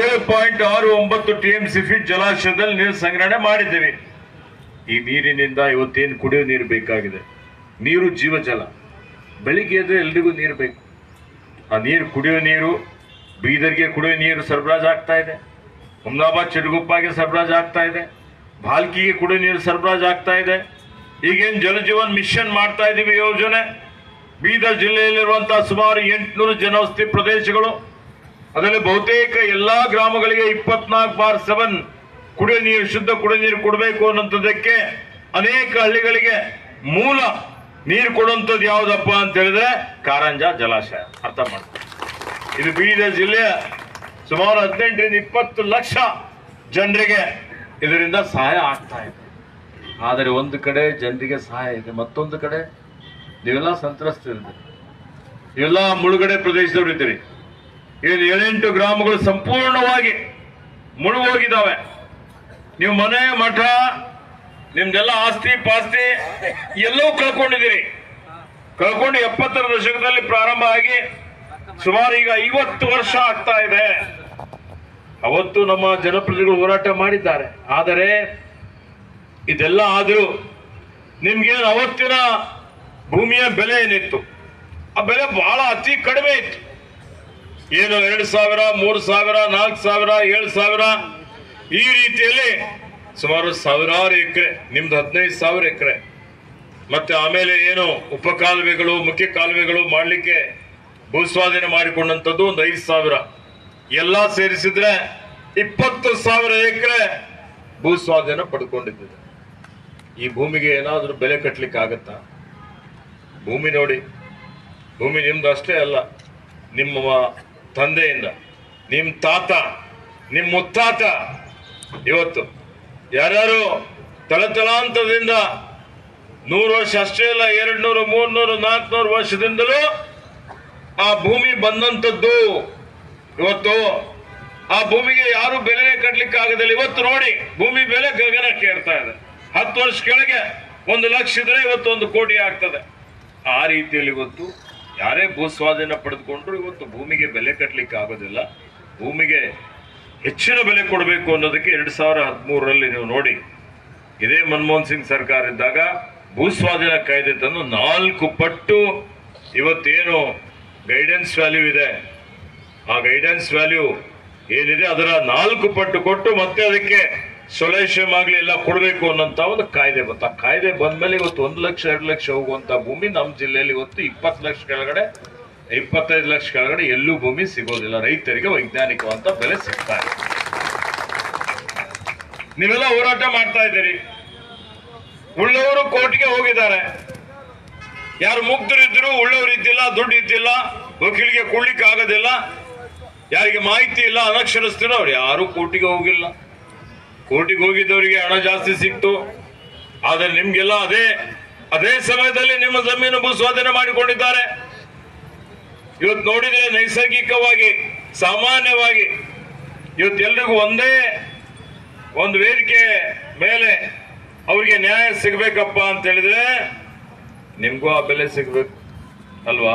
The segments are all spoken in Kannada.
ಏಳು ಪಾಯಿಂಟ್ ಆರು ಒಂಬತ್ತು ಟಿ ಎಂ ಸಿ ಫೀಟ್ ಜಲಾಶಯದಲ್ಲಿ ನೀರು ಸಂಗ್ರಹಣೆ ಮಾಡಿದ್ದೀವಿ. ಈ ನೀರಿನಿಂದ ಇವತ್ತೇನು ಕುಡಿಯೋ ನೀರು ಬೇಕಾಗಿದೆ? ನೀರು ಜೀವಜಲ. ಬೆಳಿಗ್ಗೆ ಎದ್ದು ಎಲ್ರಿಗೂ ನೀರು ಬೇಕು. ಆ ನೀರು ಕುಡಿಯೋ ನೀರು, ಬೀದರ್ಗೆ ಕುಡಿಯೋ ನೀರು ಸರಬರಾಜು ಆಗ್ತಾ ಇದೆ. ಹುಮ್ನಾಬಾದ್ ಚಿಟಗುಪ್ಪಾಗೆ ಸರಬರಾಜು ಆಗ್ತಾ ಇದೆ. ಭಾಲ್ಕಿಗೆ ಕುಡಿಯೋ ನೀರು ಸರಬರಾಜು ಆಗ್ತಾ ಇದೆ. ಈಗೇನು ಜಲಜೀವನ್ ಮಿಷನ್ ಮಾಡ್ತಾ ಇದ್ದೀವಿ ಯೋಜನೆ. ಬೀದರ್ ಜಿಲ್ಲೆಯಲ್ಲಿರುವಂತಹ ಸುಮಾರು ಎಂಟುನೂರು ಜನವಸತಿ ಪ್ರದೇಶಗಳು ಅದರಲ್ಲಿ ಬಹುತೇಕ ಎಲ್ಲಾ ಗ್ರಾಮಗಳಿಗೆ ಇಪ್ಪತ್ನಾಲ್ಕು ಬಾರ್ ಸೆವೆನ್ ಕುಡಿಯೋ ನೀರು, ಶುದ್ಧ ಕುಡಿಯೋ ನೀರು ಕೊಡಬೇಕು ಅನ್ನೋಂಥದ್ದಕ್ಕೆ ಅನೇಕ ಹಳ್ಳಿಗಳಿಗೆ ಮೂಲ ನೀರು ಕೊಡುವಂಥದ್ದು ಯಾವುದಪ್ಪ ಅಂತ ಹೇಳಿದ್ರೆ ಕಾರಂಜ ಜಲಾಶಯ. ಅರ್ಥ ಮಾಡ್ತಾರೆ ಇದು ಬೀದರ್ ಜಿಲ್ಲೆಯ ಸುಮಾರು ಹದಿನೆಂಟರಿಂದ ಇಪ್ಪತ್ತು ಲಕ್ಷ ಜನರಿಗೆ ಇದರಿಂದ ಸಹಾಯ ಆಗ್ತಾ ಇದೆ. ಆದರೆ ಒಂದು ಕಡೆ ಜನರಿಗೆ ಸಹಾಯ ಇದೆ, ಮತ್ತೊಂದು ಕಡೆ ನೀವೆಲ್ಲ ಸಂತ್ರಸ್ತರಿದ್ದೀರಿ. ಎಲ್ಲ ಮುಳುಗಡೆ ಪ್ರದೇಶದವರು ಇದ್ದೀರಿ ಏನು ಏಳೆಂಟು ಗ್ರಾಮಗಳು ಸಂಪೂರ್ಣವಾಗಿ ಮುಳುಗೋಗಿದ್ದಾವೆ. ನೀವು ಮನೆ, ಮಠ, ನಿಮ್ದೆಲ್ಲ ಆಸ್ತಿ, ಪಾಸ್ತಿ ಎಲ್ಲವೂ ಕಳ್ಕೊಂಡಿದ್ದೀರಿ. ಕಳ್ಕೊಂಡು ಎಪ್ಪತ್ತರ ದಶಕದಲ್ಲಿ ಪ್ರಾರಂಭ ಆಗಿ ಸುಮಾರು ಈಗ ಐವತ್ತು ವರ್ಷ ಆಗ್ತಾ ಇದೆ. ಅವತ್ತು ನಮ್ಮ ಜನಪ್ರತಿನಿಧಿಗಳು ಹೋರಾಟ ಮಾಡಿದ್ದಾರೆ. ಆದರೆ ಇದೆಲ್ಲ ಆದರೂ ನಿಮ್ಗೇನು ಅವತ್ತಿನ ಭೂಮಿಯ ಬೆಲೆ ಏನಿತ್ತು? ಆ ಬೆಲೆ ಬಹಳ ಅತಿ ಕಡಿಮೆ ಇತ್ತು. ಏನು ಎರಡು ಸಾವಿರ, ಮೂರು ಸಾವಿರ, ನಾಲ್ಕು ಸಾವಿರ, ಏಳು ಸಾವಿರ? ಈ ರೀತಿಯಲ್ಲಿ ಸುಮಾರು ಸಾವಿರಾರು ಎಕರೆ, ನಿಮ್ದು ಹದಿನೈದು ಸಾವಿರ ಎಕರೆ. ಮತ್ತೆ ಆಮೇಲೆ ಏನು ಉಪಕಾಲುವೆಗಳು, ಮುಖ್ಯ ಕಾಲುವೆಗಳು ಮಾಡಲಿಕ್ಕೆ ಭೂಸ್ವಾಧೀನ ಮಾಡಿಕೊಂಡಂಥದ್ದು ಒಂದು ಐದು ಸಾವಿರ. ಎಲ್ಲ ಸೇರಿಸಿದ್ರೆ ಇಪ್ಪತ್ತು ಸಾವಿರ ಎಕರೆ ಭೂಸ್ವಾಧೀನ ಪಡ್ಕೊಂಡಿದ್ದಿದೆ ಈ ಭೂಮಿಗೆ ಏನಾದರೂ ಬೆಲೆ ಕಟ್ಟಲಿಕ್ಕೆ ಆಗತ್ತಾ? ಭೂಮಿ ನೋಡಿ. ಭೂಮಿ ನಿಮ್ದು ಅಷ್ಟೇ ಅಲ್ಲ, ನಿಮ್ಮ ತಂದೆಯಿಂದ. ನಿಮ್ಮ ತಾತ ನಿಮ್ಮ ಮುತ್ತಾತ ಇವತ್ತು ಯಾರ್ಯಾರು ತಲತಲಾಂತರದಿಂದ ನೂರು ವರ್ಷ ಅಷ್ಟೇ ಅಲ್ಲ ಎರಡು ನೂರು ಮೂರ್ನೂರು, ನಾಲ್ಕುನೂರು ವರ್ಷದಿಂದಲೂ ಆ ಭೂಮಿ ಬಂದಂಥದ್ದು ಇವತ್ತು. ಆ ಭೂಮಿಗೆ ಯಾರು ಬೆಲೆ ಕಟ್ಟಲಿಕ್ಕೆ ಆಗೋದಿಲ್ಲ. ಇವತ್ತು ನೋಡಿ, ಭೂಮಿ ಬೆಲೆ ಗಗನ ಕೇಳ್ತಾ ಇದೆ. ಹತ್ತು ವರ್ಷ ಕೆಳಗೆ ಒಂದು ಲಕ್ಷ ಇದ್ರೆ ಇವತ್ತು ಒಂದು ಕೋಟಿ ಆಗ್ತದೆ. ಆ ರೀತಿಯಲ್ಲಿ ಇವತ್ತು ಯಾರೇ ಭೂಸ್ವಾಧೀನ ಪಡೆದುಕೊಂಡ್ರು ಇವತ್ತು ಭೂಮಿಗೆ ಬೆಲೆ ಕಟ್ಟಲಿಕ್ಕೆ ಆಗೋದಿಲ್ಲ. ಭೂಮಿಗೆ ಹೆಚ್ಚಿನ ಬೆಲೆ ಕೊಡಬೇಕು ಅನ್ನೋದಕ್ಕೆ ಎರಡು ಸಾವಿರ ಹದಿಮೂರರಲ್ಲಿ ನೀವು ನೋಡಿ, ಇದೇ ಮನಮೋಹನ್ ಸಿಂಗ್ ಸರ್ಕಾರ ಇದ್ದಾಗ ಭೂಸ್ವಾಧೀನ ಕಾಯ್ದೆ ತಂದು ನಾಲ್ಕು ಪಟ್ಟು ಇವತ್ತೇನು ಗೈಡೆನ್ಸ್ ವ್ಯಾಲ್ಯೂ ಇದೆ. ಆ ಗೈಡೆನ್ಸ್ ವ್ಯಾಲ್ಯೂ ಏನಿದೆ ಅದರ ನಾಲ್ಕು ಪಟ್ಟು ಕೊಟ್ಟು ಮತ್ತೆ ಅದಕ್ಕೆ ಸೊಲ್ಯೂಷನ್ ಆಗಲಿ ಎಲ್ಲ ಕೊಡಬೇಕು ಅನ್ನೋಂಥ ಒಂದು ಕಾಯ್ದೆ ಬಂತು. ಆ ಕಾಯ್ದೆ ಬಂದ್ಮೇಲೆ ಇವತ್ತು ಒಂದು ಲಕ್ಷ, ಎರಡು ಲಕ್ಷ ಹೋಗುವಂಥ ಭೂಮಿ ನಮ್ಮ ಜಿಲ್ಲೆಯಲ್ಲಿ ಇವತ್ತು ಇಪ್ಪತ್ತು ಲಕ್ಷ ಕೆಳಗಡೆ, ಇಪ್ಪತ್ತೈದು ಲಕ್ಷ ಕೆಳಗಡೆ ಎಲ್ಲೂ ಭೂಮಿ ಸಿಗೋದಿಲ್ಲ. ರೈತರಿಗೆ ವೈಜ್ಞಾನಿಕವಂತ ಬೆಲೆ ಸಿಗ್ತಾ ನೀವೆಲ್ಲ ಹೋರಾಟ ಮಾಡ್ತಾ ಇದ್ದೀರಿ. ಉಳ್ಳವರು ಕೋರ್ಟ್ಗೆ ಹೋಗಿದ್ದಾರೆ. ಯಾರು ಮುಗ್ಧರಿದ್ರು ಉಳ್ಳವರು ಇದ್ದಿಲ್ಲ, ದುಡ್ಡು ಇದ್ದಿಲ್ಲ, ವಕೀಲಿಗೆ ಕೊಡ್ಲಿಕ್ಕೆ ಆಗೋದಿಲ್ಲ, ಯಾರಿಗೆ ಮಾಹಿತಿ ಇಲ್ಲ, ಅನಕ್ಷರಸ್ಥರು, ಅವ್ರು ಯಾರು ಕೋರ್ಟಿಗೆ ಹೋಗಿಲ್ಲ. ಕೋರ್ಟಿಗೆ ಹೋಗಿದ್ದವರಿಗೆ ಹಣ ಜಾಸ್ತಿ ಸಿಕ್ತು. ಆದರೆ ನಿಮ್ಗೆಲ್ಲ ಅದೇ ಅದೇ ಸಮಯದಲ್ಲಿ ನಿಮ್ಮ ಜಮೀನು ಭೂ ಸ್ವಾಧೀನ ಮಾಡಿಕೊಂಡಿದ್ದಾರೆ. ಇವತ್ತು ನೋಡಿದ್ರೆ ನೈಸರ್ಗಿಕವಾಗಿ, ಸಾಮಾನ್ಯವಾಗಿ ಇವತ್ತು ಎಲ್ರಿಗೂ ಒಂದೇ ಒಂದು ವೇದಿಕೆ ಮೇಲೆ ಅವರಿಗೆ ನ್ಯಾಯ ಸಿಗ್ಬೇಕಪ್ಪ ಅಂತ ಹೇಳಿದ್ರೆ ನಿಮ್ಗೂ ಆ ಬೆಲೆ ಸಿಗ್ಬೇಕು ಅಲ್ವಾ?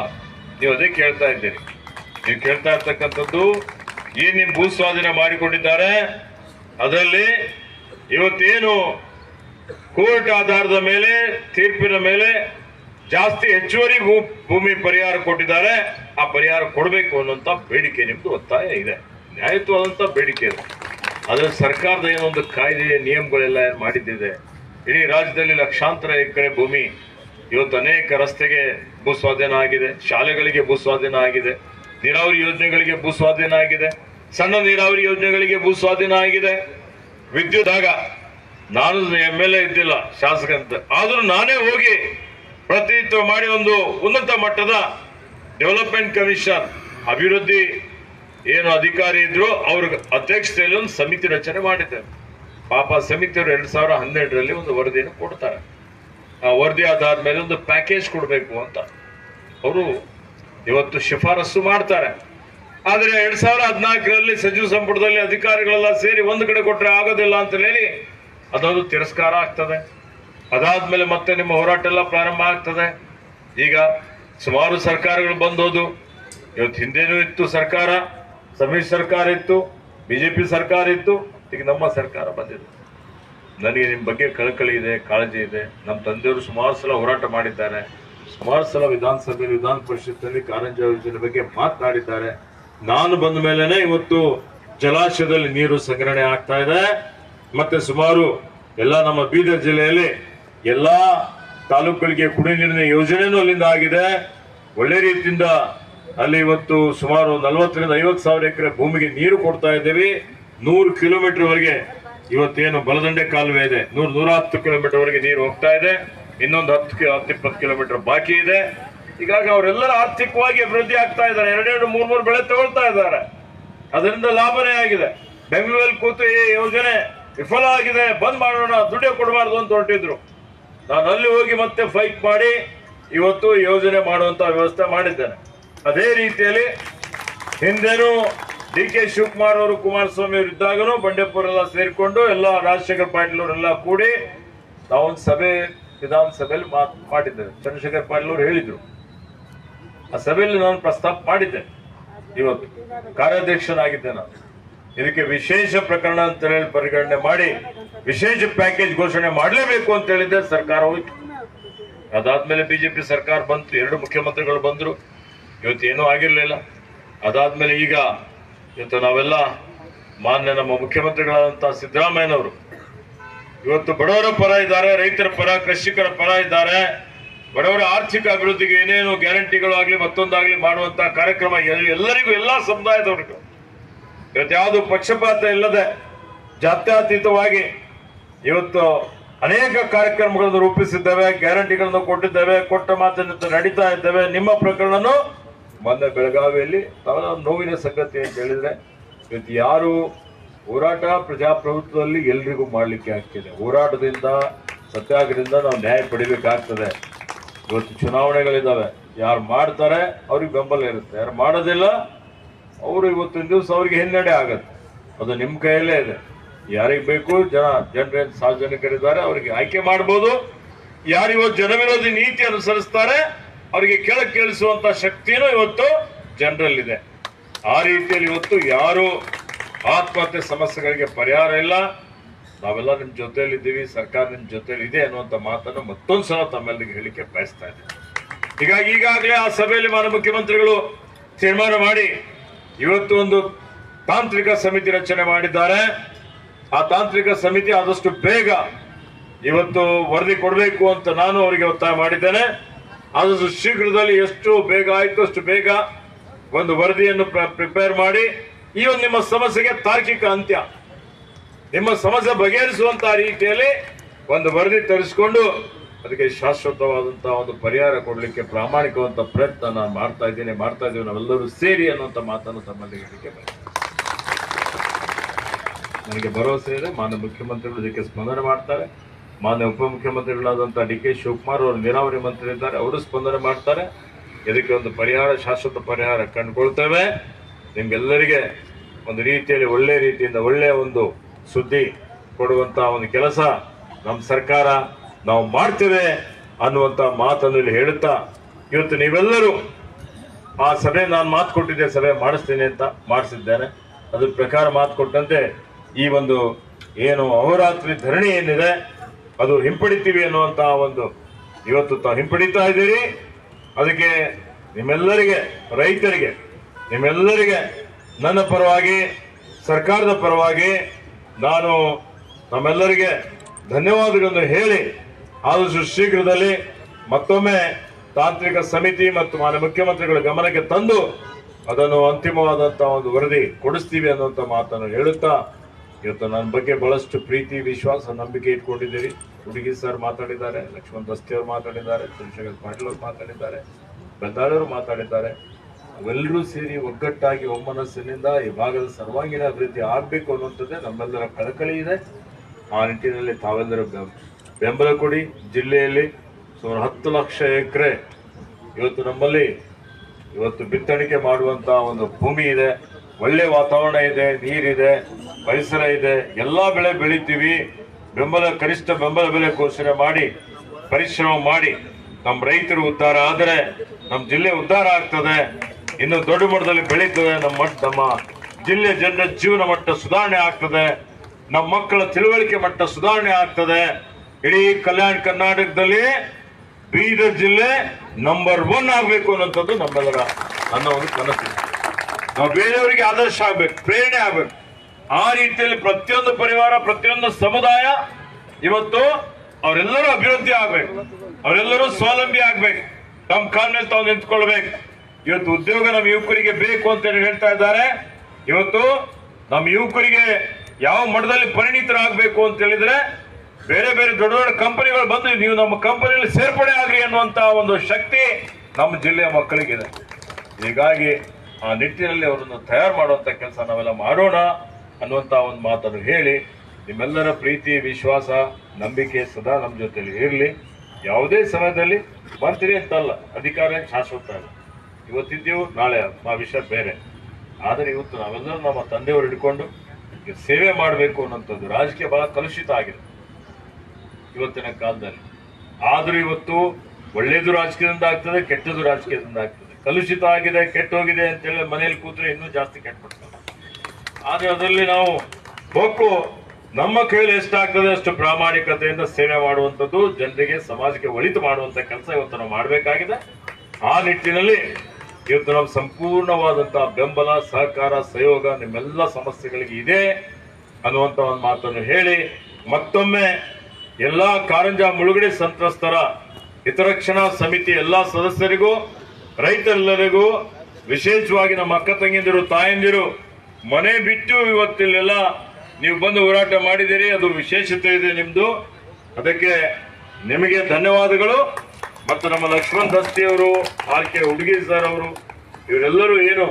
ನೀವು ಅದೇ ಕೇಳ್ತಾ ಇದ್ದೀರಿ. ನೀವು ಕೇಳ್ತಾ ಇರ್ತಕ್ಕಂಥದ್ದು ಏನ್ ನಿಮ್ ಭೂ ಸ್ವಾಧೀನ ಮಾಡಿಕೊಂಡಿದ್ದಾರೆ. ಅದರಲ್ಲಿ ಇವತ್ತೇನು ಕೋರ್ಟ್ ಆಧಾರದ ಮೇಲೆ, ತೀರ್ಪಿನ ಮೇಲೆ ಜಾಸ್ತಿ ಹೆಚ್ಚುವರಿ ಭೂಮಿ ಪರಿಹಾರ ಕೊಟ್ಟಿದ್ದಾರೆ. ಆ ಪರಿಹಾರ ಕೊಡಬೇಕು ಅನ್ನುವಂಥ ಬೇಡಿಕೆ ನಿಮ್ದು ಒತ್ತಾಯ ಇದೆ. ನ್ಯಾಯತ್ವಾದಂಥ ಬೇಡಿಕೆ ಇದೆ. ಅದರಲ್ಲಿ ಸರ್ಕಾರದ ಏನೊಂದು ಕಾಯ್ದೆ ನಿಯಮಗಳೆಲ್ಲ ಏನು ಮಾಡಿದ್ದಿದೆ? ಇಡೀ ರಾಜ್ಯದಲ್ಲಿ ಲಕ್ಷಾಂತರ ಎಕರೆ ಭೂಮಿ. ಇವತ್ತು ಅನೇಕ ರಸ್ತೆಗೆ ಭೂಸ್ವಾಧೀನ ಆಗಿದೆ. ಶಾಲೆಗಳಿಗೆ ಭೂಸ್ವಾಧೀನ ಆಗಿದೆ. ನೀರಾವರಿ ಯೋಜನೆಗಳಿಗೆ ಭೂಸ್ವಾಧೀನ ಆಗಿದೆ. ಸಣ್ಣ ನೀರಾವರಿ ಯೋಜನೆಗಳಿಗೆ ಭೂ ಸ್ವಾಧೀನ ಆಗಿದೆ. ವಿದ್ಯುತ್ ಆಗ ನಾನು ಎಂ ಎಲ್ ಎ ಇದ್ದಿಲ್ಲ ಶಾಸಕ ಅಂತ ಆದರೂ ನಾನೇ ಹೋಗಿ ಪ್ರತಿನಿಧಿತ್ವ ಮಾಡಿ ಒಂದು ಉನ್ನತ ಮಟ್ಟದ ಡೆವಲಪ್ಮೆಂಟ್ ಕಮಿಷನ್ ಅಭಿವೃದ್ಧಿ ಏನು ಅಧಿಕಾರಿ ಇದ್ರು ಅವ್ರ ಅಧ್ಯಕ್ಷತೆಯಲ್ಲಿ ಒಂದು ಸಮಿತಿ ರಚನೆ ಮಾಡಿದ್ದೆ. ಪಾಪ ಸಮಿತಿಯವರು ಎರಡು ಸಾವಿರ ಹನ್ನೆರಡರಲ್ಲಿ ಒಂದು ವರದಿಯನ್ನು ಕೊಡ್ತಾರೆ. ಆ ವರದಿ ಆಧಾರ ಮೇಲೆ ಒಂದು ಪ್ಯಾಕೇಜ್ ಕೊಡಬೇಕು ಅಂತ. ಅವರು ಇವತ್ತು ಶಿಫಾರಸು ಮಾಡ್ತಾರೆ. ಆದರೆ ಎರಡ್ ಸಾವಿರ ಹದಿನಾಲ್ಕರಲ್ಲಿ ಸಚಿವ ಸಂಪುಟದಲ್ಲಿ ಅಧಿಕಾರಿಗಳೆಲ್ಲ ಸೇರಿ ಒಂದು ಕಡೆ ಕೊಟ್ಟರೆ ಆಗೋದಿಲ್ಲ ಅಂತ ಹೇಳಿ ಅದೊಂದು ತಿರಸ್ಕಾರ ಆಗ್ತದೆ. ಅದಾದ್ಮೇಲೆ ಮತ್ತೆ ನಿಮ್ಮ ಹೋರಾಟ ಎಲ್ಲ ಪ್ರಾರಂಭ ಆಗ್ತದೆ. ಈಗ ಸುಮಾರು ಸರ್ಕಾರಗಳು ಬಂದೋದು. ಇವತ್ತು ಹಿಂದೇನೂ ಇತ್ತು ಸರ್ಕಾರ ಸಮ್ಮಿಶ್ರ ಸರ್ಕಾರ ಇತ್ತು, ಬಿಜೆಪಿ ಸರ್ಕಾರ ಇತ್ತು, ಈಗ ನಮ್ಮ ಸರ್ಕಾರ ಬಂದಿದೆ. ನನಗೆ ನಿಮ್ಮ ಬಗ್ಗೆ ಕಳಕಳಿ ಇದೆ, ಕಾಳಜಿ ಇದೆ. ನಮ್ಮ ತಂದೆಯವರು ಸುಮಾರು ಸಲ ಹೋರಾಟ ಮಾಡಿದ್ದಾರೆ. ಸುಮಾರು ಸಲ ವಿಧಾನಸಭೆ, ವಿಧಾನ ಪರಿಷತ್ನಲ್ಲಿ ಕಾರಂಜಿ ಯೋಜನೆ ಬಗ್ಗೆ ಮಾತನಾಡಿದ್ದಾರೆ. ನಾನು ಬಂದ ಮೇಲೆನೆ ಇವತ್ತು ಜಲಾಶಯದಲ್ಲಿ ನೀರು ಸಂಗ್ರಹಣೆ ಆಗ್ತಾ ಇದೆ. ಮತ್ತೆ ಸುಮಾರು ಎಲ್ಲ ನಮ್ಮ ಬೀದರ್ ಜಿಲ್ಲೆಯಲ್ಲಿ ಎಲ್ಲಾ ತಾಲೂಕುಗಳಿಗೆ ಕುಡಿ ನೀರಿನ ಯೋಜನೆನೂ ಅಲ್ಲಿಂದ ಆಗಿದೆ. ಒಳ್ಳೆ ರೀತಿಯಿಂದ ಅಲ್ಲಿ ಇವತ್ತು ಸುಮಾರು ನಲವತ್ತರಿಂದ ಐವತ್ತು ಸಾವಿರ ಎಕರೆ ಭೂಮಿಗೆ ನೀರು ಕೊಡ್ತಾ ಇದ್ದೇವೆ. ನೂರು ಕಿಲೋಮೀಟರ್ ವರೆಗೆ ಇವತ್ತೇನು ಬಲದಂಡೆ ಕಾಲುವೆ ಇದೆ. ನೂರ ನೂರ ಹತ್ತು ಕಿಲೋಮೀಟರ್ ವರೆಗೆ ನೀರು ಹೋಗ್ತಾ ಇದೆ. ಇನ್ನೊಂದು ಹತ್ತು ಹತ್ತು ಇಪ್ಪತ್ತು ಕಿಲೋಮೀಟರ್ ಬಾಕಿ ಇದೆ. ಹೀಗಾಗಿ ಅವರೆಲ್ಲರ ಆರ್ಥಿಕವಾಗಿ ಅಭಿವೃದ್ಧಿ ಆಗ್ತಾ ಇದ್ದಾರೆ. ಎರಡೆರಡು, ಮೂರು ಮೂರು ಬೆಳೆ ತಗೊಳ್ತಾ ಇದ್ದಾರೆ. ಅದರಿಂದ ಲಾಭನೇ ಆಗಿದೆ. ಬೆಂಗಳೂರಲ್ಲಿ ಕೂತು ಈ ಯೋಜನೆ ವಿಫಲ ಆಗಿದೆ. ಬಂದ್ ಮಾಡೋಣ, ದುಡ್ಡು ಕೊಡಬಾರ್ದು ಅಂತ ಹೊರಟಿದ್ರು. ನಾನು ಅಲ್ಲಿ ಹೋಗಿ ಮತ್ತೆ ಫೈಟ್ ಮಾಡಿ ಇವತ್ತು ಯೋಜನೆ ಮಾಡುವಂತ ವ್ಯವಸ್ಥೆ ಮಾಡಿದ್ದೇನೆ. ಅದೇ ರೀತಿಯಲ್ಲಿ ಹಿಂದೆನೂ ಡಿ ಕೆ ಶಿವಕುಮಾರ್ ಅವರು, ಕುಮಾರಸ್ವಾಮಿ ಅವರು ಇದ್ದಾಗಲೂ ಬಂಡೆಪುರ ಎಲ್ಲ ಸೇರಿಕೊಂಡು ಎಲ್ಲ ರಾಜಶೇಖರ್ ಪಾಟೀಲ್ ಅವರೆಲ್ಲ ಕೂಡಿ ನಾವೊಂದು ಸಭೆ, ವಿಧಾನಸಭೆಯಲ್ಲಿ ಮಾತು ಮಾಡಿದ್ದೇವೆ. ಚಂದ್ರಶೇಖರ್ ಪಾಟೀಲ್ ಅವರು ಹೇಳಿದ್ರು. ಆ ಸಭೆಯಲ್ಲಿ ನಾನು ಪ್ರಸ್ತಾಪ ಮಾಡಿದ್ದೆ ಇವತ್ತು ಕಾರ್ಯಾಧ್ಯಕ್ಷನಾಗಿದ್ದೆ ನಾನು. ಇದಕ್ಕೆ ವಿಶೇಷ ಪ್ರಕರಣ ಅಂತ ಹೇಳಿ ಪರಿಗಣನೆ ಮಾಡಿ, ವಿಶೇಷ ಪ್ಯಾಕೇಜ್ ಘೋಷಣೆ ಮಾಡಲೇಬೇಕು ಅಂತ ಹೇಳಿದ್ದೆ, ಸರ್ಕಾರ ಹೋಯ್ತು. ಅದಾದ್ಮೇಲೆ ಬಿಜೆಪಿ ಸರ್ಕಾರ ಬಂತು, ಎರಡು ಮುಖ್ಯಮಂತ್ರಿಗಳು ಬಂದ್ರು. ಇವತ್ತು ಏನೂ ಆಗಿರ್ಲಿಲ್ಲ. ಅದಾದ್ಮೇಲೆ ಈಗ ಇವತ್ತು ನಾವೆಲ್ಲ ಮಾನ್ಯ ನಮ್ಮ ಮುಖ್ಯಮಂತ್ರಿಗಳಾದಂಥ ಸಿದ್ದರಾಮಯ್ಯನವರು, ಇವತ್ತು ಬಡವರ ಪರ ಇದ್ದಾರೆ, ರೈತರ ಪರ, ಕೃಷಿಕರ ಪರ ಇದ್ದಾರೆ. ಬಡವರ ಆರ್ಥಿಕ ಅಭಿವೃದ್ಧಿಗೆ ಏನೇನು ಗ್ಯಾರಂಟಿಗಳು ಆಗಲಿ ಮತ್ತೊಂದಾಗಲಿ ಮಾಡುವಂತ ಕಾರ್ಯಕ್ರಮ ಎಲ್ಲರಿಗೂ ಎಲ್ಲ ಸಮುದಾಯದವರಿಗೂ. ಇವತ್ತು ಯಾವುದು ಪಕ್ಷಪಾತ ಇಲ್ಲದೆ ಜಾತ್ಯತೀತವಾಗಿ ಇವತ್ತು ಅನೇಕ ಕಾರ್ಯಕ್ರಮಗಳನ್ನು ರೂಪಿಸಿದ್ದೇವೆ, ಗ್ಯಾರಂಟಿಗಳನ್ನು ಕೊಟ್ಟಿದ್ದೇವೆ, ಕೊಟ್ಟ ಮಾತಿನ ನಡೀತಾ ಇದ್ದೇವೆ. ನಿಮ್ಮ ಪ್ರಕರಣನು ಮೊನ್ನೆ ಬೆಳಗಾವಿಯಲ್ಲಿ ತಾವೆಲ್ಲ ನೋವಿನ ಸಂಗತಿ ಅಂತ ಹೇಳಿದ್ರೆ, ಇವತ್ತು ಯಾರು ಹೋರಾಟ ಪ್ರಜಾಪ್ರಭುತ್ವದಲ್ಲಿ ಎಲ್ರಿಗೂ ಮಾಡಲಿಕ್ಕೆ ಆಗ್ತಿದೆ. ಹೋರಾಟದಿಂದ, ಸತ್ಯಾಗ್ರಹದಿಂದ ನಾವು ನ್ಯಾಯ ಪಡಿಬೇಕಾಗ್ತದೆ. ಇವತ್ತು ಚುನಾವಣೆಗಳಿದ್ದಾವೆ. ಯಾರು ಮಾಡ್ತಾರೆ ಅವ್ರಿಗೆ ಬೆಂಬಲ ಇರುತ್ತೆ. ಯಾರು ಮಾಡೋದಿಲ್ಲ ಅವರು ಇವತ್ತಿನ ದಿವಸ ಅವ್ರಿಗೆ ಹಿನ್ನಡೆ ಆಗುತ್ತೆ. ಅದು ನಿಮ್ಮ ಕೈಯಲ್ಲೇ ಇದೆ. ಯಾರಿಗೆ ಬೇಕು ಜನ ಜನರೇನು ಸಾರ್ವಜನಿಕರಿದ್ದಾರೆ ಅವರಿಗೆ ಆಯ್ಕೆ ಮಾಡ್ಬೋದು. ಯಾರು ಇವತ್ತು ಜನವಿರೋಧಿ ನೀತಿ ಅನುಸರಿಸ್ತಾರೆ ಅವರಿಗೆ ಕೆಳ ಕೇಳಿಸುವಂತ ಶಕ್ತಿನೂ ಇವತ್ತು ಜನರಲ್ಲಿದೆ. ಆ ರೀತಿಯಲ್ಲಿ ಇವತ್ತು ಯಾರು ಆತ್ಮಹತ್ಯೆ ಸಮಸ್ಯೆಗಳಿಗೆ ಪರಿಹಾರ ಇಲ್ಲ. ನಾವೆಲ್ಲ ನಿಮ್ಮ ಜೊತೆಯಲ್ಲಿದ್ದೀವಿ ಸರ್ಕಾರ ನಿಮ್ಮ ಜೊತೆಯಲ್ಲಿ ಇದೆ ಅನ್ನುವಂಥ ಮಾತನ್ನು ಮತ್ತೊಂದು ಸಲ ತಮ್ಮೆಲ್ಲರಿಗೆ ಹೇಳಿಕೆ ಬಯಸ್ತಾ ಇದೆ ಹೀಗಾಗಿ ಈಗಾಗಲೇ ಆ ಸಭೆಯಲ್ಲಿ ಮಾನ್ಯ ಮುಖ್ಯಮಂತ್ರಿಗಳು ತೀರ್ಮಾನ ಮಾಡಿ ಇವತ್ತು ಒಂದು ತಾಂತ್ರಿಕ ಸಮಿತಿ ರಚನೆ ಮಾಡಿದ್ದಾರೆ. ಆ ತಾಂತ್ರಿಕ ಸಮಿತಿ ಆದಷ್ಟು ಬೇಗ ಇವತ್ತು ವರದಿ ಕೊಡಬೇಕು ಅಂತ ನಾನು ಅವರಿಗೆ ಒತ್ತಾಯ ಮಾಡಿದ್ದೇನೆ. ಆದಷ್ಟು ಶೀಘ್ರದಲ್ಲಿ ಎಷ್ಟು ಬೇಗ ಆಯಿತು, ಅಷ್ಟು ಬೇಗ ಒಂದು ವರದಿಯನ್ನು ಪ್ರಿಪೇರ್ ಮಾಡಿ. ಈ ಒಂದು ನಿಮ್ಮ ಸಮಸ್ಯೆಗೆ ತಾರ್ಕಿಕ ಅಂತ್ಯ. ನಿಮ್ಮ ಸಮಸ್ಯೆ ಬಗೆಹರಿಸುವಂತಹ ರೀತಿಯಲ್ಲಿ ಒಂದು ವರದಿ ತರಿಸಿಕೊಂಡು ಅದಕ್ಕೆ ಶಾಶ್ವತವಾದಂತಹ ಒಂದು ಪರಿಹಾರ ಕೊಡಲಿಕ್ಕೆ ಪ್ರಾಮಾಣಿಕವಂತ ಪ್ರಯತ್ನ ನಾನು ಮಾಡ್ತಾ ಇದ್ದೀನಿ, ಮಾಡ್ತಾ ಇದ್ದೀವಿ. ನಾವೆಲ್ಲರೂ ಸೇರಿ ಅನ್ನುವಂಥ ಮಾತನ್ನು ತಮ್ಮಲ್ಲಿ ಹೇಳಿಕೆ. ನನಗೆ ಭರವಸೆ ಇದೆ. ಮಾನ್ಯ ಮುಖ್ಯಮಂತ್ರಿಗಳು ಇದಕ್ಕೆ ಸ್ಪಂದನೆ ಮಾಡ್ತಾರೆ. ಮಾನ್ಯ ಉಪಮುಖ್ಯಮಂತ್ರಿಗಳಾದಂಥ ಡಿ ಕೆ ಶಿವಕುಮಾರ್ ಅವರು ನೀರಾವರಿ ಮಂತ್ರಿ ಇದ್ದಾರೆ. ಅವರು ಸ್ಪಂದನೆ ಮಾಡ್ತಾರೆ. ಇದಕ್ಕೆ ಒಂದು ಪರಿಹಾರ, ಶಾಶ್ವತ ಪರಿಹಾರ ಕಂಡುಕೊಳ್ತೇವೆ. ನಿಮಗೆಲ್ಲರಿಗೆ ಒಂದು ರೀತಿಯಲ್ಲಿ ಒಳ್ಳೆಯ ರೀತಿಯಿಂದ ಒಳ್ಳೆಯ ಒಂದು ಸುದ್ದಿ ಕೊಡುವಂತ ಒಂದು ಕೆಲಸ ನಮ್ಮ ಸರ್ಕಾರ ನಾವು ಮಾಡ್ತೇವೆ ಅನ್ನುವಂತ ಮಾತನ್ನು ಇಲ್ಲಿ ಹೇಳುತ್ತಾ, ಇವತ್ತು ನೀವೆಲ್ಲರೂ ಆ ಸಭೆ ನಾನು ಮಾತು ಕೊಟ್ಟಿದ್ದೆ, ಸಭೆ ಮಾಡಿಸ್ತೀನಿ ಅಂತ ಮಾಡಿಸಿದ್ದೇನೆ. ಅದ್ರ ಪ್ರಕಾರ ಮಾತು ಕೊಟ್ಟಂತೆ ಈ ಒಂದು ಏನು ಅಹೋರಾತ್ರಿ ಧರಣಿ ಏನಿದೆ, ಅದು ಹಿಂಪಡಿತೀವಿ ಅನ್ನುವಂತ ಒಂದು ಇವತ್ತು ತಾವು ಹಿಂಪಡಿತಾ ಇದ್ದೀರಿ. ಅದಕ್ಕೆ ನಿಮ್ಮೆಲ್ಲರಿಗೆ, ರೈತರಿಗೆ, ನಿಮ್ಮೆಲ್ಲರಿಗೆ ನನ್ನ ಪರವಾಗಿ, ಸರ್ಕಾರದ ಪರವಾಗಿ ನಾನು ನಮ್ಮೆಲ್ಲರಿಗೆ ಧನ್ಯವಾದಗಳನ್ನು ಹೇಳಿ ಆದಷ್ಟು ಶೀಘ್ರದಲ್ಲಿ ಮತ್ತೊಮ್ಮೆ ತಾಂತ್ರಿಕ ಸಮಿತಿ ಮತ್ತು ಮಾನ್ಯ ಮುಖ್ಯಮಂತ್ರಿಗಳ ಗಮನಕ್ಕೆ ತಂದು ಅದನ್ನು ಅಂತಿಮವಾದಂತಹ ಒಂದು ವರದಿ ಕೊಡಿಸ್ತೀವಿ ಅನ್ನುವಂಥ ಮಾತನ್ನು ಹೇಳುತ್ತಾ ಇವತ್ತು ನನ್ನ ಬಗ್ಗೆ ಬಹಳಷ್ಟು ಪ್ರೀತಿ, ವಿಶ್ವಾಸ, ನಂಬಿಕೆ ಇಟ್ಕೊಂಡಿದ್ದೀರಿ. ಹುಡುಗಿ ಸರ್ ಮಾತಾಡಿದ್ದಾರೆ, ಲಕ್ಷ್ಮಣ್ ದಸ್ತಿಯವರು ಮಾತಾಡಿದ್ದಾರೆ ಚಂದ್ರಶೇಖರ್ ಪಾಟೀಲ್ ಅವರು ಮಾತಾಡಿದ್ದಾರೆ ಬೆದ್ದಾಳವರು ಮಾತಾಡಿದ್ದಾರೆ. ಅವೆಲ್ಲರೂ ಸೇರಿ ಒಗ್ಗಟ್ಟಾಗಿ ಒಮ್ಮನಸ್ಸಿನಿಂದ ಈ ಭಾಗದ ಸರ್ವಾಂಗೀಣ ಅಭಿವೃದ್ಧಿ ಆಗಬೇಕು ಅನ್ನುವಂಥದ್ದೇ ನಮ್ಮೆಲ್ಲರ ಕಳಕಳಿ ಇದೆ. ಆ ನಿಟ್ಟಿನಲ್ಲಿ ತಾವೆಲ್ಲರೂ ಬೆಂಬಲ ಕೊಡಿ. ಜಿಲ್ಲೆಯಲ್ಲಿ ಸುಮಾರು ಹತ್ತು ಲಕ್ಷ ಎಕರೆ ಇವತ್ತು ನಮ್ಮಲ್ಲಿ ಇವತ್ತು ಬಿತ್ತಣಿಕೆ ಮಾಡುವಂಥ ಒಂದು ಭೂಮಿ ಇದೆ. ಒಳ್ಳೆ ವಾತಾವರಣ ಇದೆ, ನೀರಿದೆ, ಪರಿಸರ ಇದೆ. ಎಲ್ಲ ಬೆಳೆ ಬೆಳಿತೀವಿ. ಬೆಂಬಲ, ಕನಿಷ್ಠ ಬೆಂಬಲ ಬೆಲೆ ಘೋಷಣೆ ಮಾಡಿ, ಪರಿಶ್ರಮ ಮಾಡಿ. ನಮ್ಮ ರೈತರು ಉದ್ಧಾರ ಆದರೆ ನಮ್ಮ ಜಿಲ್ಲೆ ಉದ್ಧಾರ ಆಗ್ತದೆ. ಇನ್ನು ದೊಡ್ಡ ಮಟ್ಟದಲ್ಲಿ ಬೆಳೀತದೆ ನಮ್ಮ ನಮ್ಮ ಜಿಲ್ಲೆ ಜನರ ಜೀವನ ಮಟ್ಟ ಸುಧಾರಣೆ ಆಗ್ತದೆ. ನಮ್ಮ ಮಕ್ಕಳ ತಿಳುವಳಿಕೆ ಮಟ್ಟ ಸುಧಾರಣೆ ಆಗ್ತದೆ. ಇಡೀ ಕಲ್ಯಾಣ ಕರ್ನಾಟಕದಲ್ಲಿ ಬೀದರ್ ಜಿಲ್ಲೆ ನಂಬರ್ ಒನ್ ಆಗಬೇಕು ಅನ್ನೋಂಥದ್ದು ನಮ್ಮೆಲ್ಲರ ಅನ್ನೋ ಒಂದು ಕನಸು ನಾವು ಬೇರೆಯವರಿಗೆ ಆದರ್ಶ ಆಗ್ಬೇಕು, ಪ್ರೇರಣೆ ಆಗ್ಬೇಕು. ಆ ರೀತಿಯಲ್ಲಿ ಪ್ರತಿಯೊಂದು ಪರಿವಾರ, ಪ್ರತಿಯೊಂದು ಸಮುದಾಯ ಇವತ್ತು ಅವರೆಲ್ಲರೂ ಅಭಿವೃದ್ಧಿ ಆಗ್ಬೇಕು. ಅವರೆಲ್ಲರೂ ಸ್ವಾವಲಂಬಿ ಆಗ್ಬೇಕು. ತಮ್ಮ ಕಾಲ ಮೇಲೆ ತಾವು ನಿಂತ್ಕೊಳ್ಬೇಕು. ಇವತ್ತು ಉದ್ಯೋಗ ನಮ್ಮ ಯುವಕರಿಗೆ ಬೇಕು ಅಂತ ಹೇಳಿ ಹೇಳ್ತಾ ಇದ್ದಾರೆ. ಇವತ್ತು ನಮ್ಮ ಯುವಕರಿಗೆ ಯಾವ ಮಟ್ಟದಲ್ಲಿ ಪರಿಣಿತರಾಗಬೇಕು ಅಂತ ಹೇಳಿದ್ರೆ ಬೇರೆ ಬೇರೆ ದೊಡ್ಡ ದೊಡ್ಡ ಕಂಪನಿಗಳು ಬಂದು ನೀವು ನಮ್ಮ ಕಂಪನಿಯಲ್ಲಿ ಸೇರ್ಪಡೆ ಆಗ್ರಿ ಅನ್ನುವಂತ ಒಂದು ಶಕ್ತಿ ನಮ್ಮ ಜಿಲ್ಲೆಯ ಮಕ್ಕಳಿಗಿದೆ. ಹೀಗಾಗಿ ಆ ನಿಟ್ಟಿನಲ್ಲಿ ಅವರನ್ನು ತಯಾರು ಮಾಡುವಂತ ಕೆಲಸ ನಾವೆಲ್ಲ ಮಾಡೋಣ ಅನ್ನುವಂತ ಒಂದು ಮಾತನ್ನು ಹೇಳಿ ನಿಮ್ಮೆಲ್ಲರ ಪ್ರೀತಿ, ವಿಶ್ವಾಸ, ನಂಬಿಕೆ ಸದಾ ನಮ್ಮ ಜೊತೆಯಲ್ಲಿ ಇರಲಿ. ಯಾವುದೇ ಸಮಯದಲ್ಲಿ ಬರ್ತೀರಿ ಅಂತಲ್ಲ, ಅಧಿಕಾರ ಶಾಶ್ವತ ಅಲ್ಲ. ಇವತ್ತಿದ್ದೀವು ನಾಳೆ ಆ ವಿಷಯ ಬೇರೆ. ಆದರೆ ಇವತ್ತು ನಾವೆಲ್ಲರೂ ನಮ್ಮ ತಂದೆಯವರು ಹಿಡ್ಕೊಂಡು ಸೇವೆ ಮಾಡಬೇಕು ಅನ್ನೋಂಥದ್ದು ರಾಜಕೀಯ ಬಹಳ ಕಲುಷಿತ ಆಗಿದೆ. ಇವತ್ತಿನ ಕಾಲದಲ್ಲಿ. ಆದರೂ ಇವತ್ತು ಒಳ್ಳೇದು ರಾಜಕೀಯದಿಂದ ಆಗ್ತದೆ, ಕೆಟ್ಟದ್ದು ರಾಜಕೀಯದಿಂದ ಆಗ್ತದೆ. ಕಲುಷಿತ ಆಗಿದೆ, ಕೆಟ್ಟೋಗಿದೆ ಅಂತೇಳಿ ಮನೆಯಲ್ಲಿ ಕೂತ್ರೆ ಇನ್ನೂ ಜಾಸ್ತಿ ಕೆಟ್ಟಬಿಡ್ತಾರೆ ಆದರೆ ಅದರಲ್ಲಿ ನಾವು ಹೋಗು ನಮ್ಮ ಕೈಯಲ್ಲಿ ಎಷ್ಟಾಗ್ತದೆ ಅಷ್ಟು ಪ್ರಾಮಾಣಿಕತೆಯಿಂದ ಸೇವೆ ಮಾಡುವಂಥದ್ದು ಜನರಿಗೆ, ಸಮಾಜಕ್ಕೆ ಒಳಿತು ಮಾಡುವಂಥ ಕೆಲಸ ಇವತ್ತು ನಾವು ಮಾಡಬೇಕಾಗಿದೆ. ಆ ನಿಟ್ಟಿನಲ್ಲಿ ಇವತ್ತು ನಮ್ಮ ಸಂಪೂರ್ಣವಾದಂತಹ ಬೆಂಬಲ, ಸಹಕಾರ, ಸಹಯೋಗ ನಿಮ್ಮೆಲ್ಲ ಸಮಸ್ಯೆಗಳಿಗೆ ಇದೆ ಅನ್ನುವಂತ ಒಂದು ಮಾತನ್ನು ಹೇಳಿ ಮತ್ತೊಮ್ಮೆ ಎಲ್ಲ ಕಾರಂಜಾ ಮುಳುಗಡೆ ಸಂತ್ರಸ್ತರ ಹಿತರಕ್ಷಣಾ ಸಮಿತಿ ಎಲ್ಲ ಸದಸ್ಯರಿಗೂ, ರೈತರೆಲ್ಲರಿಗೂ, ವಿಶೇಷವಾಗಿ ನಮ್ಮ ಅಕ್ಕ ತಂಗಿಯಂದಿರು, ತಾಯಂದಿರು, ಮನೆ ಬಿಟ್ಟು ಇವತ್ತಿಲ್ಲೆಲ್ಲ ನೀವು ಬಂದು ಹೋರಾಟ ಮಾಡಿದ್ದೀರಿ, ಅದು ವಿಶೇಷತೆ ಇದೆ ನಿಮ್ಮದು ಅದಕ್ಕೆ ನಿಮಗೆ ಧನ್ಯವಾದಗಳು. ಮತ್ತು ನಮ್ಮ ಲಕ್ಷ್ಮಣ್ ದಸ್ತಿಯವರು ಆರ್ ಕೆ ಹುಡುಗಿ ಸರ್ ಅವರು, ಇವರೆಲ್ಲರೂ ಏನು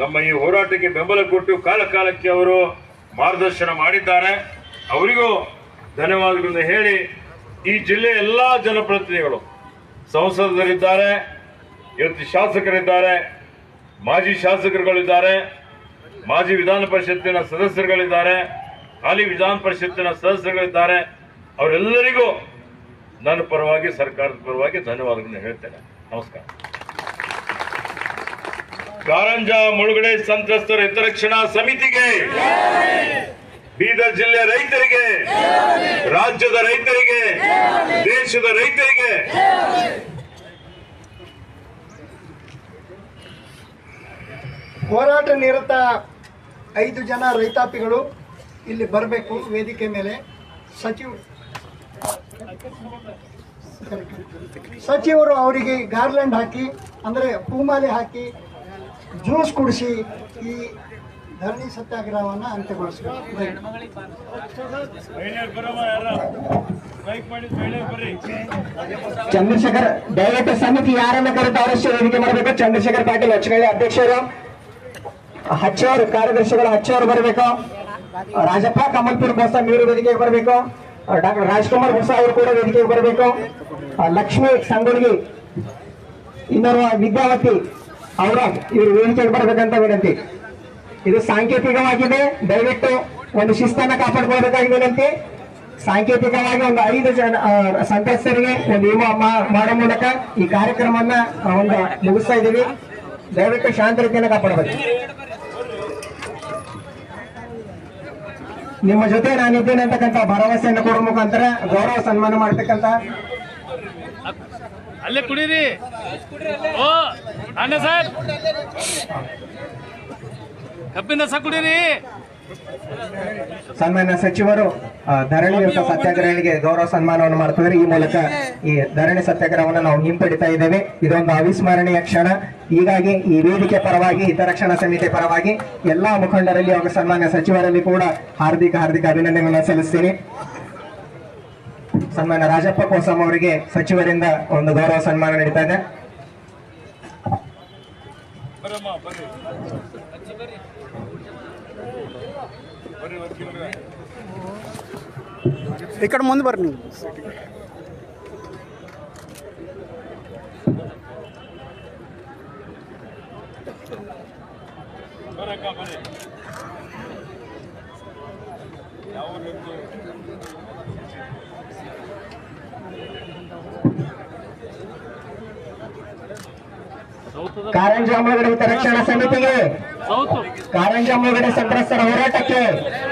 ನಮ್ಮ ಈ ಹೋರಾಟಕ್ಕೆ ಬೆಂಬಲ ಕೊಟ್ಟು ಕಾಲ ಕಾಲಕ್ಕೆ ಅವರು ಮಾರ್ಗದರ್ಶನ ಮಾಡಿದ್ದಾರೆ. ಅವರಿಗೂ ಧನ್ಯವಾದಗಳನ್ನು ಹೇಳಿ ಈ ಜಿಲ್ಲೆಯ ಎಲ್ಲ ಜನಪ್ರತಿನಿಧಿಗಳು ಸಂಸದರಿದ್ದಾರೆ, ಇವತ್ತು ಶಾಸಕರಿದ್ದಾರೆ, ಮಾಜಿ ಶಾಸಕರುಗಳಿದ್ದಾರೆ, ಮಾಜಿ ವಿಧಾನ ಪರಿಷತ್ತಿನ ಸದಸ್ಯರುಗಳಿದ್ದಾರೆ, ಹಾಲಿ ವಿಧಾನ ಪರಿಷತ್ತಿನ ಸದಸ್ಯರುಗಳಿದ್ದಾರೆ. ಅವರೆಲ್ಲರಿಗೂ ನನ್ನ ಪರವಾಗಿ, ಸರ್ಕಾರದ ಪರವಾಗಿ ಧನ್ಯವಾದಗಳನ್ನು ಹೇಳ್ತೇನೆ. ನಮಸ್ಕಾರ. ಕಾರಂಜಾ ಮುಳುಗಡೆ ಸಂತ್ರಸ್ತರ ಹಿತರಕ್ಷಣಾ ಸಮಿತಿಗೆ, ಬೀದರ್ ಜಿಲ್ಲೆ ರೈತರಿಗೆ, ರಾಜ್ಯದ ರೈತರಿಗೆ, ದೇಶದ ರೈತರಿಗೆ, ಹೋರಾಟ ನಿರತ ಐದು ಜನ ರೈತಾಪಿಗಳು ಇಲ್ಲಿ ಬರಬೇಕು ವೇದಿಕೆ ಮೇಲೆ. ಸಚಿವ ಸಚಿವರು ಅವರಿಗೆ ಗಾರ್ಲೆಂಡ್ ಹಾಕಿ, ಅಂದರೆ ಹೂಮಾಲೆ ಹಾಕಿ ಜ್ಯೂಸ್ ಕುಡಿಸಿ ಈ ಧರಣಿ ಸತ್ಯಾಗ್ರಹವನ್ನು ಅಂತ್ಯಗೊಳಿಸಬೇಕು. ಚಂದ್ರಶೇಖರ್, ದಯವಿಟ್ಟು ಸಮಿತಿ ಯಾರನ್ನ ಕರೆದು ಅವಶ್ಯ ವೇದಿಕೆ ಮಾಡಬೇಕು ಚಂದ್ರಶೇಖರ್ ಪಾಟೀಲ್ ಹೊಚ್ಚಗಳ್ಳಿ ಅಧ್ಯಕ್ಷರು ಹಚ್ಚವರು ಕಾರ್ಯದರ್ಶಿಗಳು ಹಚ್ಚವರು ಬರಬೇಕು. ರಾಜಪ್ಪ, ಕಮಲ್ಪುರ್ ಬಸ್ ನೀರು ವೇದಿಕೆಗೆ ಬರಬೇಕು. ಡಾಕ್ಟರ್ ರಾಜ್ಕುಮಾರ್ ಹೊಸ ಅವರು ಕೂಡ ವೇದಿಕೆಗೆ ಬರಬೇಕು. ಲಕ್ಷ್ಮಿ ಸಂಗೊಳ್ಗಿ ಇನ್ನೋರ್ವ ವಿದ್ಯಾವತಿ ಅವರ ಇವರು ವೇದಿಕೆಗೆ ಬರಬೇಕಂತ ವಿನಂತಿ. ಇದು ಸಾಂಕೇತಿಕವಾಗಿದೆ. ದಯವಿಟ್ಟು ಒಂದು ಶಿಸ್ತನ್ನ ಕಾಪಾಡ್ಕೊಳ್ಬೇಕಾಗಿ ವಿನಂತಿ. ಸಾಂಕೇತಿಕವಾಗಿ ಒಂದು ಐದು ಜನ ಸಂತ್ರಸ್ತರಿಗೆ ಒಂದು ನಿಯಮ ಮಾ- ಮಾಡೋ ಮೂಲಕ ಈ ಕಾರ್ಯಕ್ರಮವನ್ನ ಒಂದು ಮುಗಿಸ್ತಾ ಇದ್ದೀವಿ. ದಯವಿಟ್ಟು ಶಾಂತ ರೀತಿಯನ್ನು ಕಾಪಾಡಬೇಕು. ನಿಮ್ಮ ಜೊತೆ ನಾನಿದ್ದೇನೆ ಅಂತಕ್ಕಂಥ ಭರವಸೆಯನ್ನು ಕೊಡೋ ಮುಖಾಂತರ ಗೌರವ ಸನ್ಮಾನ ಮಾಡ್ತಕ್ಕಂಥ ಅಲ್ಲೇ ಕುಡೀರಿ. ಓ, ಅಣ್ಣ ಸರ್ ಕಬ್ಬಿನ ಸಹ ಕುಡೀರಿ. ಸನ್ಮಾನ್ಯ ಸಚಿವರು ಧರಣಿ ಯುದ್ಧ ಸತ್ಯಾಗ್ರಹಿಗೆ ಗೌರವ ಸನ್ಮಾನವನ್ನು ಮಾಡ್ತಿದ್ದಾರೆ. ಈ ಮೂಲಕ ಈ ಧರಣಿ ಸತ್ಯಾಗ್ರಹವನ್ನು ನಾವು ಹಿಂಪಡಿತಾ ಇದ್ದೇವೆ. ಇದೊಂದು ಅವಿಸ್ಮರಣೀಯ ಕ್ಷಣ. ಹೀಗಾಗಿ ಈ ವೇದಿಕೆ ಪರವಾಗಿ, ಹಿತರಕ್ಷಣಾ ಸಮಿತಿ ಪರವಾಗಿ ಎಲ್ಲಾ ಮುಖಂಡರಲ್ಲಿ ಹಾಗೂ ಸನ್ಮಾನ್ಯ ಸಚಿವರಲ್ಲಿ ಕೂಡ ಹಾರ್ದಿಕ ಹಾರ್ದಿಕ ಅಭಿನಂದನೆಗಳನ್ನು ಸಲ್ಲಿಸ್ತೀನಿ. ಸನ್ಮಾನ್ಯ ರಾಜಪ್ಪ ಕೋಸಂ ಅವರಿಗೆ ಸಚಿವರಿಂದ ಒಂದು ಗೌರವ ಸನ್ಮಾನ ನಡೀತಾ ಇದೆ. ఇక్కడ ముందు పరండి कारंजा मुळगडे रक्षणा समितीने कारंजा मुळगडे सतरा सर टक्के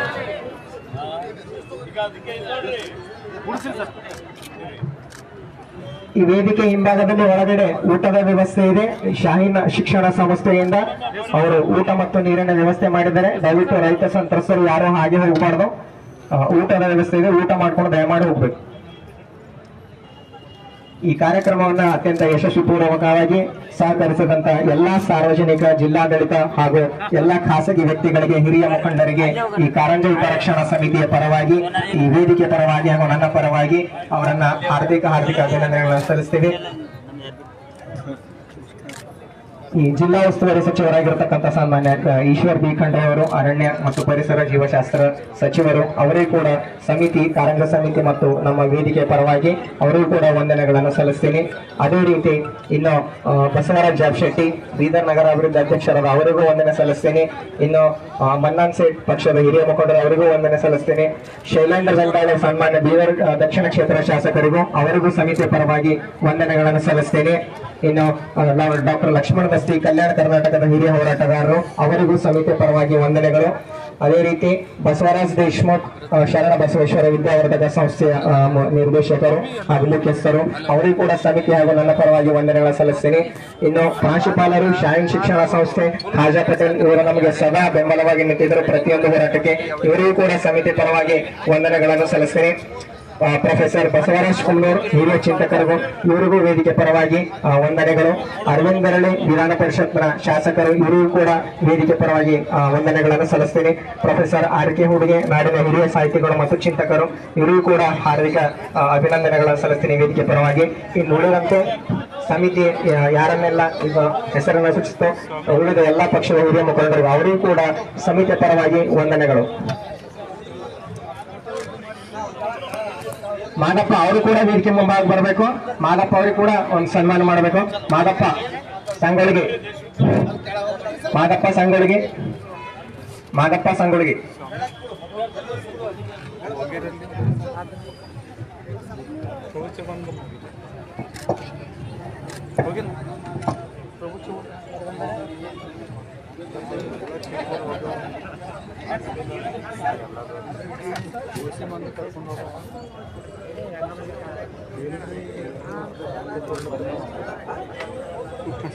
ಈ ವೇದಿಕೆ ಹಿಂಭಾಗದಲ್ಲಿ ಒಳಗಡೆ ಊಟದ ವ್ಯವಸ್ಥೆ ಇದೆ. ಶಾಹೀನ್ ಶಿಕ್ಷಣ ಸಂಸ್ಥೆಯಿಂದ ಅವರು ಊಟ ಮತ್ತು ನೀರಿನ ವ್ಯವಸ್ಥೆ ಮಾಡಿದ್ದಾರೆ. ದಯವಿಟ್ಟು ರೈತ ಸಂತ್ರಸ್ತರು ಯಾರು ಹಾಗೆ ಹೋಗಬಾರ್ದು. ಊಟದ ವ್ಯವಸ್ಥೆ ಇದೆ. ಊಟ ಮಾಡ್ಕೊಂಡು ದಯಮಾಡಿ ಹೋಗ್ಬೇಕು. ಈ ಕಾರ್ಯಕ್ರಮವನ್ನು ಅತ್ಯಂತ ಯಶಸ್ವಿಪೂರ್ವಕವಾಗಿ ಸಹಕರಿಸಿದಂತ ಎಲ್ಲಾ ಸಾರ್ವಜನಿಕ, ಜಿಲ್ಲಾಡಳಿತ ಹಾಗೂ ಎಲ್ಲಾ ಖಾಸಗಿ ವ್ಯಕ್ತಿಗಳಿಗೆ, ಹಿರಿಯ ಮುಖಂಡರಿಗೆ ಈ ಕಾರಂಜಿ ಉಪರಕ್ಷಣಾ ಸಮಿತಿಯ ಪರವಾಗಿ, ಈ ವೇದಿಕೆ ಪರವಾಗಿ ಹಾಗೂ ನನ್ನ ಪರವಾಗಿ ಅವರನ್ನ ಹಾರ್ದಿಕ ಹಾರ್ದಿಕ ಅಭಿನಂದನೆಗಳನ್ನು ಸಲ್ಲಿಸ್ತೀವಿ. ಈ ಜಿಲ್ಲಾ ಉಸ್ತುವಾರಿ ಸಚಿವರಾಗಿರ್ತಕ್ಕಂಥ ಸನ್ಮಾನ್ಯ ಅ, ಈಶ್ವರ್ ಬಿ. ಖಂಡ್ರೆ ಅವರು ಅರಣ್ಯ ಮತ್ತು ಪರಿಸರ ಜೀವಶಾಸ್ತ್ರ ಸಚಿವರು ಅವರಿಗೂ ಕೂಡ ಸಮಿತಿ ಕಾರಂಗ ಸಮಿತಿ ಮತ್ತು ನಮ್ಮ ವೇದಿಕೆ ಪರವಾಗಿ ಅವರಿಗೂ ಕೂಡ ವಂದನೆಗಳನ್ನು ಸಲ್ಲಿಸ್ತೀನಿ. ಅದೇ ರೀತಿ ಇನ್ನು ಬಸವರಾಜ್ ಜಾಬ್ ಶೆಟ್ಟಿ ಬೀದರ್ ನಗರ ಅಭಿವೃದ್ಧಿ ಅಧ್ಯಕ್ಷರಾದ ಅವರಿಗೂ ವಂದನೆ ಸಲ್ಲಿಸ್ತೀನಿ. ಇನ್ನು ಮನ್ನಾನ್ ಸೇಠ್ ಪಕ್ಷದ ಹಿರಿಯ ಮುಖಂಡರು ಅವರಿಗೂ ವಂದನೆ ಸಲ್ಲಿಸ್ತೀನಿ. ಶೈಲೇಂದ್ರ ಜಂಡಾಳೆ ಸನ್ಮಾನ್ಯ ಬೀದರ್ ದಕ್ಷಿಣ ಕ್ಷೇತ್ರ ಶಾಸಕರಿಗೂ ಅವರಿಗೂ ಸಮಿತಿ ಪರವಾಗಿ ವಂದನೆಗಳನ್ನು ಸಲ್ಲಿಸ್ತೀನಿ. ಇನ್ನು ಡಾಕ್ಟರ್ ಲಕ್ಷ್ಮಣ ದಸ್ತಿ ಕಲ್ಯಾಣ ಕರ್ನಾಟಕದ ಹಿರಿಯ ಹೋರಾಟಗಾರರು, ಅವರಿಗೂ ಸಮಿತಿ ಪರವಾಗಿ ವಂದನೆಗಳು. ಅದೇ ರೀತಿ ಬಸವರಾಜ್ ದೇಶ್ಮುಖ್ ಶರಣ ಬಸವೇಶ್ವರ ವಿದ್ಯಾವರ್ಧಕ ಸಂಸ್ಥೆಯ ನಿರ್ದೇಶಕರು, ಹಾಗೂ ಮುಖ್ಯಸ್ಥರು, ಅವರಿಗೂ ಕೂಡ ಸಮಿತಿ ಹಾಗೂ ನನ್ನ ಪರವಾಗಿ ವಂದನೆಗಳ ಸಲ್ಲಿಸ್ತೀನಿ. ಇನ್ನು ಪ್ರಾಂಶುಪಾಲರು ಶಾಯಿನ್ ಶಿಕ್ಷಣ ಸಂಸ್ಥೆ, ಖಾಜಾ ಪಟೇಲ್, ಇವರು ನಮಗೆ ಸದಾ ಬೆಂಬಲವಾಗಿ ನಿಂತಿದ್ದರು. ಪ್ರತಿಯೊಂದು ಹೋರಾಟಕ್ಕೆ ಇವರಿಗೂ ಕೂಡ ಸಮಿತಿ ಪರವಾಗಿ ವಂದನೆಗಳನ್ನು ಸಲ್ಲಿಸ್ತೀನಿ. ಪ್ರೊಫೆಸರ್ ಬಸವರಾಜ್ ಕುಮ್ನೂರ್ ಹಿರಿಯ ಚಿಂತಕರಿಗೂ ಇವರಿಗೂ ವೇದಿಕೆ ಪರವಾಗಿ ವಂದನೆಗಳು. ಅರವಿಂದ್ ಬೆರಳಿ ವಿಧಾನ ಪರಿಷತ್ನ ಶಾಸಕರು, ಇವರಿಗೂ ಕೂಡ ವೇದಿಕೆ ಪರವಾಗಿ ವಂದನೆಗಳನ್ನು ಸಲ್ಲಿಸ್ತೀನಿ. ಪ್ರೊಫೆಸರ್ ಆರ್ ಕೆ ಹುಡುಗೆ, ನಾಡಿನ ಹಿರಿಯ ಸಾಹಿತಿಗಳು ಮತ್ತು ಚಿಂತಕರು, ಇವರಿಗೂ ಕೂಡ ಹಾರ್ದಿಕ ಅಭಿನಂದನೆಗಳನ್ನು ಸಲ್ಲಿಸ್ತೀನಿ ವೇದಿಕೆ ಪರವಾಗಿ. ಇನ್ನು ಉಳಿದಂತೆ ಸಮಿತಿ ಯಾರನ್ನೆಲ್ಲ ಈಗ ಹೆಸರನ್ನು ಸೂಚಿಸ್ತೋ, ಉಳಿದ ಎಲ್ಲಾ ಪಕ್ಷದ ಹಿರಿಯ ಮುಖಂಡರು, ಅವರಿಗೂ ಕೂಡ ಸಮಿತಿಯ ಪರವಾಗಿ ವಂದನೆಗಳು. ಮಾದಪ್ಪ ಅವರು ಕೂಡ ವೇದಿಕೆ ಮುಂಭಾಗ ಬರಬೇಕು. ಮಾದಪ್ಪ ಅವರು ಕೂಡ ಒಂದು ಸನ್ಮಾನ ಮಾಡಬೇಕು. ಮಾದಪ್ಪ ಸಂಗೊಳಿಗೆ ಮಾದಪ್ಪ ಸಂಗೊಳಿಗೆ ಮಾದಪ್ಪ ಸಂಗೊಳಿಗೆ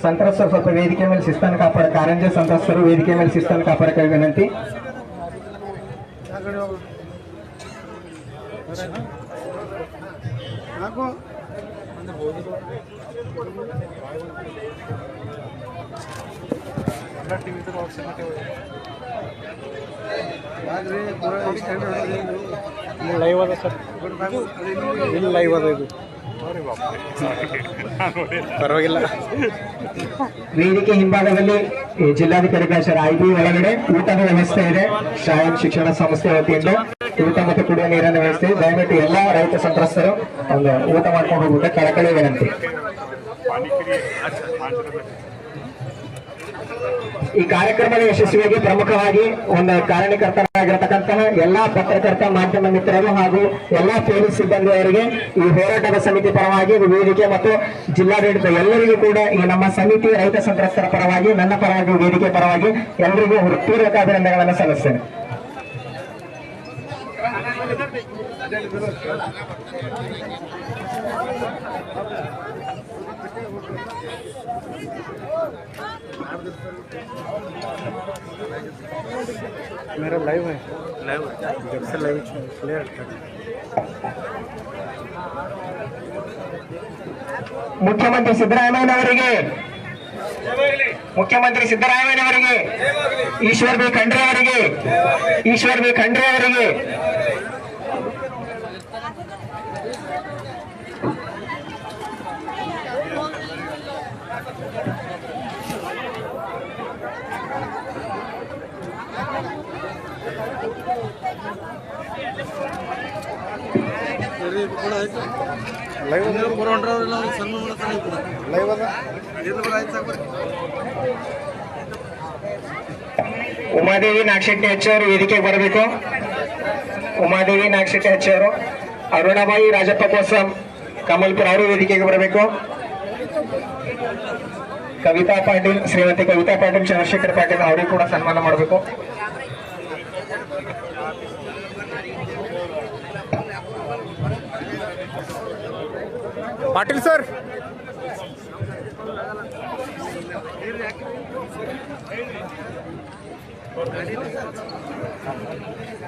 ಸಂತ್ರಸ್ತರು ಸ್ವಲ್ಪ ವೇದಿಕೆ ಮೇಲೆ ಶಿಸ್ತನ್ನು ಕಾಪಾಡ ಕಾರಂಜ ಸಂತ್ರಸ್ತರು ವೇದಿಕೆ ಮೇಲೆ ಶಿಸ್ತನ್ನು ಕಾಪಾಡಕ್ಕೆ ವಿನಂತಿ ಇಲ್ಲಿ ಇವತ್ತು ಪರವಾಗಿಲ್ಲ. ವೇದಿಕೆ ಹಿಂಭಾಗದಲ್ಲಿ ಜಿಲ್ಲಾಧಿಕಾರಿ ಕಚೇರಿ ಐಬಿ ಒಳಗಡೆ ಊಟದ ವ್ಯವಸ್ಥೆ ಇದೆ. ಶಾಯನ್ ಶಿಕ್ಷಣ ಸಂಸ್ಥೆ ವತಿಯಿಂದ ಊಟ ಮತ್ತು ಕುಡಿಯುವ ನೀರಿನ ವ್ಯವಸ್ಥೆ. ದಯವಿಟ್ಟು ಎಲ್ಲಾ ರೈತ ಸಂತ್ರಸ್ತರು ಒಂದು ಊಟ ಮಾಡ್ಕೊಂಡು ಹೋಗುತ್ತೆ ಕಳಕಳಿ ವಿನಂತಿ. ಈ ಕಾರ್ಯಕ್ರಮದ ಯಶಸ್ವಿಯಾಗಿ ಪ್ರಮುಖವಾಗಿ ಒಂದು ಕಾರಣಕರ್ತರಾಗಿರತಕ್ಕಂತಹ ಎಲ್ಲಾ ಪತ್ರಕರ್ತ ಮಾಧ್ಯಮ ಮಿತ್ರರು ಹಾಗೂ ಎಲ್ಲಾ ಪೊಲೀಸ್ ಸಿಬ್ಬಂದಿಯವರಿಗೆ ಈ ಹೋರಾಟದ ಸಮಿತಿ ಪರವಾಗಿ ವೇದಿಕೆ ಮತ್ತು ಜಿಲ್ಲಾಡಳಿತ ಎಲ್ಲರಿಗೂ ಕೂಡ ಈ ನಮ್ಮ ಸಮಿತಿ ರೈತ ಸಂತ್ರಸ್ತರ ಪರವಾಗಿ, ನನ್ನ ಪರವಾಗಿ, ವೇದಿಕೆ ಪರವಾಗಿ ಎಲ್ಲರಿಗೂ ಹೃತ್ಪೂರ್ವಕ ಅಭಿನಂದನೆಗಳನ್ನು ಸಲ್ಲಿಸ್ತೇನೆ. मेरा लाइव है लाइव जब से लाइव क्लियर ಮುಖ್ಯಮಂತ್ರಿ ಸಿದ್ದರಾಮಯ್ಯನವರಿಗೆ ಮುಖ್ಯಮಂತ್ರಿ ಸಿದ್ದರಾಮಯ್ಯನವರಿಗೆ ಈಶ್ವರ್ ಬಿ ಖಂಡ್ರೆ ಅವರಿಗೆ ಈಶ್ವರ್ ಬಿ ಖಂಡ್ರೆ ಅವರಿಗೆ ಉಮಾದೇವಿ ನಾಗಶೆಟ್ಟಿ ಹೆಚ್ಚವರು ವೇದಿಕೆಗೆ ಬರಬೇಕು. ಉಮಾದೇವಿ ನಾಗಶೆಟ್ಟಿ ಹೆಚ್ಚವರು ಅರುಣಾಬಾಯಿ ರಾಜಪ್ಪ ಕೋಸಂ ಕಮಲ್ಪುರ ಅವರು ವೇದಿಕೆಗೆ ಬರಬೇಕು. ಕವಿತಾ ಪಾಟೀಲ್, ಶ್ರೀಮತಿ ಕವಿತಾ ಪಾಟೀಲ್, ಚಂದ್ರಶೇಖರ್ ಪಾಟೀಲ್ ಅವರಿಗೆ ಕೂಡ ಸನ್ಮಾನ ಮಾಡಬೇಕು. Patil sir.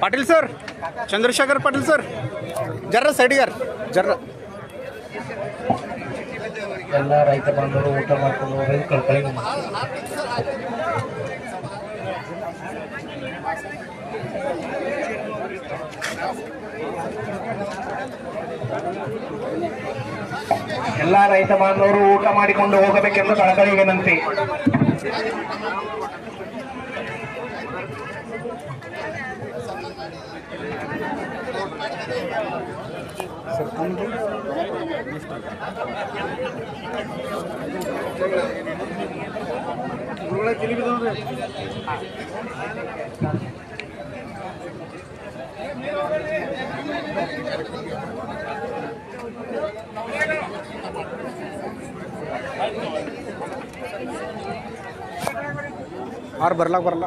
Patil sir, Chandrashekhar Patil sir, ಜರ್ರ ಸೈಡಿಗಾರ್. ಜರ್ರ. ಎಲ್ಲ ರೈತ ಬಾಂಧವರು ಊಟ ಮಾಡ್ಕೊಂಡು ಕಳ್ಕೊಳ್ಳಿ ಎಲ್ಲ ರೈತ ಬಾಂಧವರು ಊಟ ಮಾಡಿಕೊಂಡು ಹೋಗಬೇಕೆಂದು ಕಳಕಳಿ ವಿನಂತಿ. ಆರು ಬರ್ಲಾಕ್ ಬರಲ್ಲ